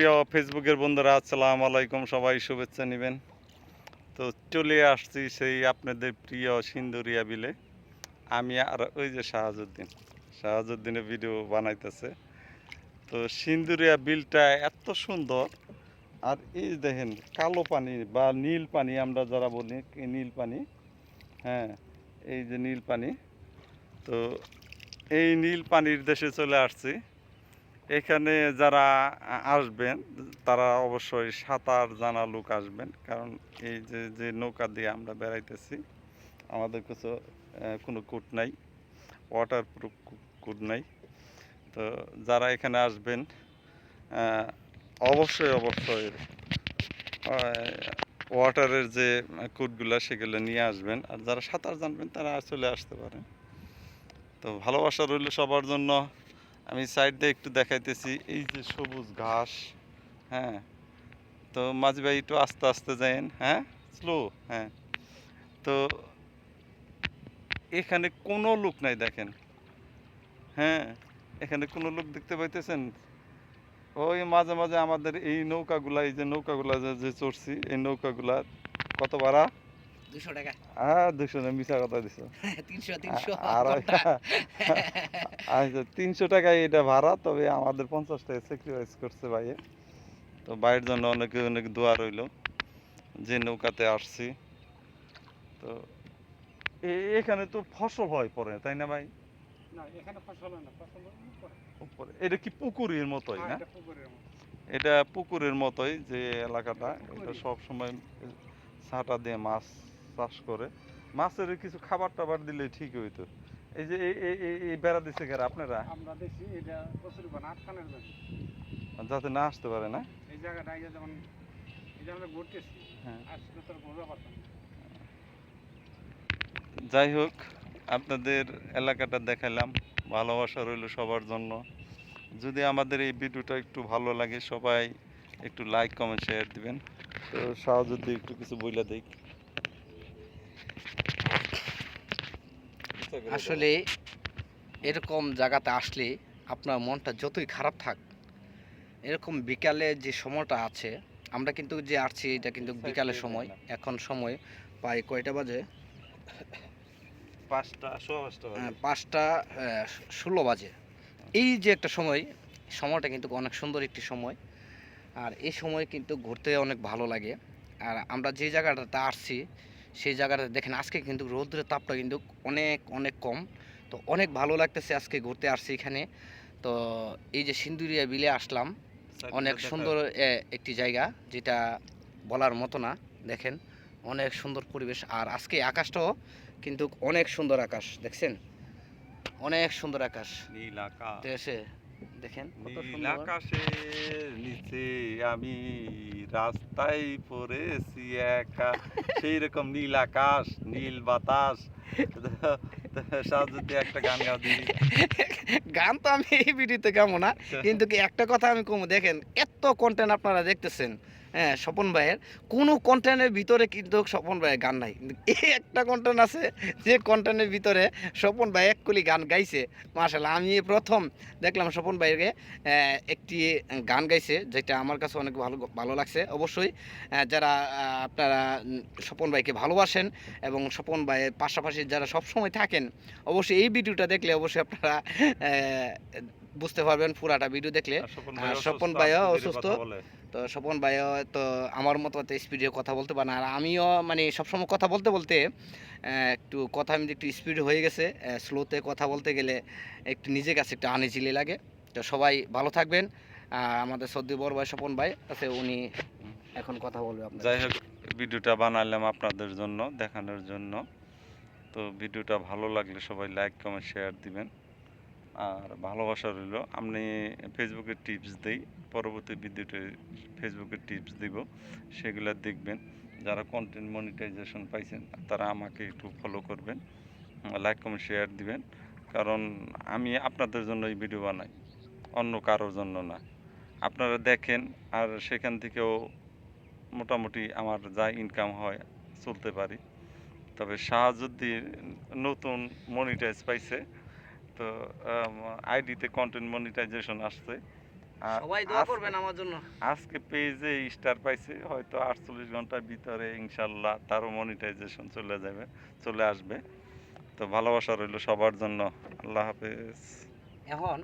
প্রিয় ফেসবুকের বন্ধুরা, আসসালামু আলাইকুম। সবাই শুভেচ্ছা নেবেন। তো চলে আসছি সেই আপনাদের প্রিয় সিন্দুরিয়া বিলে আমি আর ওই যে শাহাজুদ্দিন। শাহাজুদ্দিনের ভিডিও বানাইতেছে। তো সিন্দুরিয়া বিলটা এত সুন্দর। আর এই দেখেন, কালো পানি বা নীল পানি আমরা যারা বলি নীল পানি হ্যাঁ এই যে নীল পানি। তো এই নীল পানির দেশে চলে আসছি। এখানে যারা আসবেন, তারা অবশ্যই সাঁতার জানা লোক আসবেন। কারণ এই যে যে নৌকা দিয়ে আমরা বেড়াইতেছি, আমাদের কিছু কোনো কুট নাই ওয়াটার প্রুফ কুট নাই। তো যারা এখানে আসবেন অবশ্যই অবশ্যই ওয়াটারের যে কুটগুলো সেগুলো নিয়ে আসবেন। আর যারা সাঁতার জানবেন, তারা চলে আসতে পারেন। তো ভালোবাসা রইল সবার জন্য। আমি সাইড দিয়ে একটু দেখাইতেছি, এই যে সবুজ ঘাস হ্যাঁ? তো মাঝি ভাই একটু আস্তে আস্তে যায়েন হ্যাঁ? স্লো হ্যাঁ। তো এখানে কোনো লোক নাই দেখেন হ্যাঁ? এখানে কোনো লোক দেখতে পাইতেছেন? ওই মাঝে মাঝে আমাদের এই নৌকাগুলা, এই যে নৌকাগুলা যে যে চড়ছি, এই নৌকাগুলা কত ভাড়া? টাকা। হ্যাঁ দুশো না মিশা কথা দিছো। তিনশো তিনশো। আর আচ্ছা তিনশো টাকায় এটা ভাড়া তবে আমাদের পঞ্চাশ টাকা স্যাক্রিফাইস করছে ভাইয়ে। তো ভাইয়ের জন্য অনেক অনেক দোয়া রইল। যে নৌকাতে আসছি। তো এখানে তো ফসল হয় পরে তাই না ভাই? না এখানে ফসল হয় না ফসল উপরে। উপরে এটা কি পুকুরের মতোই হ্যাঁ, না? এটা পুকুরের মতো। এটা পুকুরের মতোই যে এলাকাটা এটা সব সময় ছাটা দিয়ে মাছ চাষ করে মাছের কিছু খাবার টাবার দিলে ঠিক হইতো। এই যে এই- এই এই- এই বেড়া দিছে কারা আপনারা? আমরা দেখছি এটা বানা আটকানের জন্য। যাতে না আসতে পারে না? এই জায়গাটা এই যেমন এই যে আমরা ঘুরতেছি হ্যাঁ। আসলে পারতাম। যাই হোক আপনাদের এলাকাটা দেখালাম ভালোবাসা রইল সবার জন্য। যদি আমাদের এই ভিডিওটা একটু ভালো লাগে সবাই একটু লাইক কমেন্ট শেয়ার দিবেন। তো সাহ যদি একটু কিছু বইলা দেই। আসলে এরকম জায়গাতে আসলে আপনার মনটা যতই খারাপ থাক এরকম বিকালে যে সময়টা আছে আমরা কিন্তু যে আসছি এটা কিন্তু বিকালের সময় এখন সময় প্রায় কয়টা বাজে? পাঁচটা পাঁচটা আহ, পাঁচটা ষোলো বাজে। এই যে একটা সময় সময়টা কিন্তু অনেক সুন্দর একটি সময়। আর এই সময় কিন্তু ঘুরতে অনেক ভালো লাগে। আর আমরা যে জায়গাটাতে আসছি সেই জায়গাটা দেখেন আজকে কিন্তু রৌদ্রের তাপটা কিন্তু অনেক অনেক কম। তো অনেক ভালো লাগতেছে আজকে ঘুরতে আসছি এখানে। তো এই যে সিন্দুরিয়া বিলে আসলাম অনেক সুন্দর একটি জায়গা যেটা বলার মতো না দেখেন। অনেক সুন্দর পরিবেশ আর আজকে আকাশটাও কিন্তু অনেক সুন্দর আকাশ দেখছেন? অনেক সুন্দর আকাশ। নীল আকাশ। দেখেন কত সুন্দর। আমি রাস্তায় পড়েছি একা। সেই রকম নীল আকাশ, নীল বাতাস। একটা গান গান তো আমি এই ভিডিওতে গাবো না, কিন্তু একটা কথা আমি কমু, দেখেন এত কন্টেন্ট আপনারা দেখতেছেন। হ্যাঁ স্বপন ভাইয়ের। কোনো কন্টেন্টের ভিতরে কিন্তু স্বপন ভাইয়ের গান নাই। এই একটা কন্টেন্ট আছে যে কন্টেন্টের ভিতরে স্বপন ভাই এক কলি গান গাইছে। মার্শাল্লাহ আমি প্রথম দেখলাম স্বপন ভাইকে একটি গান গাইছে যেটা আমার কাছে অনেক ভালো ভালো লাগছে। অবশ্যই যারা আপনারা স্বপন ভাইকে ভালোবাসেন এবং স্বপন ভাইয়ের পাশাপাশি যারা সবসময় থাকেন, অবশ্যই এই ভিডিওটা দেখলে অবশ্যই আপনারা বুঝতে পারবেন পুরাটা ভিডিও দেখলে। স্বপন ভাইও অসুস্থ। তো স্বপন ভাইও তো আমার মতো স্পিডে কথা বলতে পারে না। আর আমিও মানে সবসময় কথা বলতে বলতে একটু কথা আমি একটু স্পিড হয়ে গেছে স্লোতে কথা বলতে গেলে একটু নিজের কাছে একটু আনিজিলি লাগে। তো সবাই ভালো থাকবেন। আর আমাদের সদ্য বড় ভাই স্বপন ভাই আছে উনি এখন কথা বলবে যাই হোক ভিডিওটা বানালাম আপনাদের জন্য দেখানোর জন্য। তো ভিডিওটা ভালো লাগলে সবাই লাইক কমেন্ট শেয়ার দিবেন। আর ভালোবাসা রইল। আপনি ফেসবুকে টিপস দিই, পরবর্তী ভিডিওতে ফেসবুকে টিপস দিব, সেগুলো দেখবেন। যারা কন্টেন্ট মনিটাইজেশন পাইছেন, তারা আমাকে একটু ফলো করবেন লাইক কমেন্ট শেয়ার দিবেন। কারণ আমি আপনাদের জন্য এই ভিডিও বানাই, অন্য কারোর জন্য না। আপনারা দেখেন, আর সেখান থেকেও মোটামুটি আমার যা ইনকাম হয়, চলতে পারি। তবে শাহাজুদ্দিন নতুন মনিটাইজ পাইছে তো আইডিতে কন্টেন্ট মনিটাইজেশন আসছে। সবাই দোয়া করবেন আমার জন্য। আজকে পেজে স্টার পাইছে হয়তো আটচল্লিশ ঘণ্টার ভিতরে ইনশাল্লাহ তারও মনিটাইজেশন চলে যাবে চলে আসবে। তো ভালোবাসা রইল সবার জন্য। আল্লাহ হাফেজ। এখন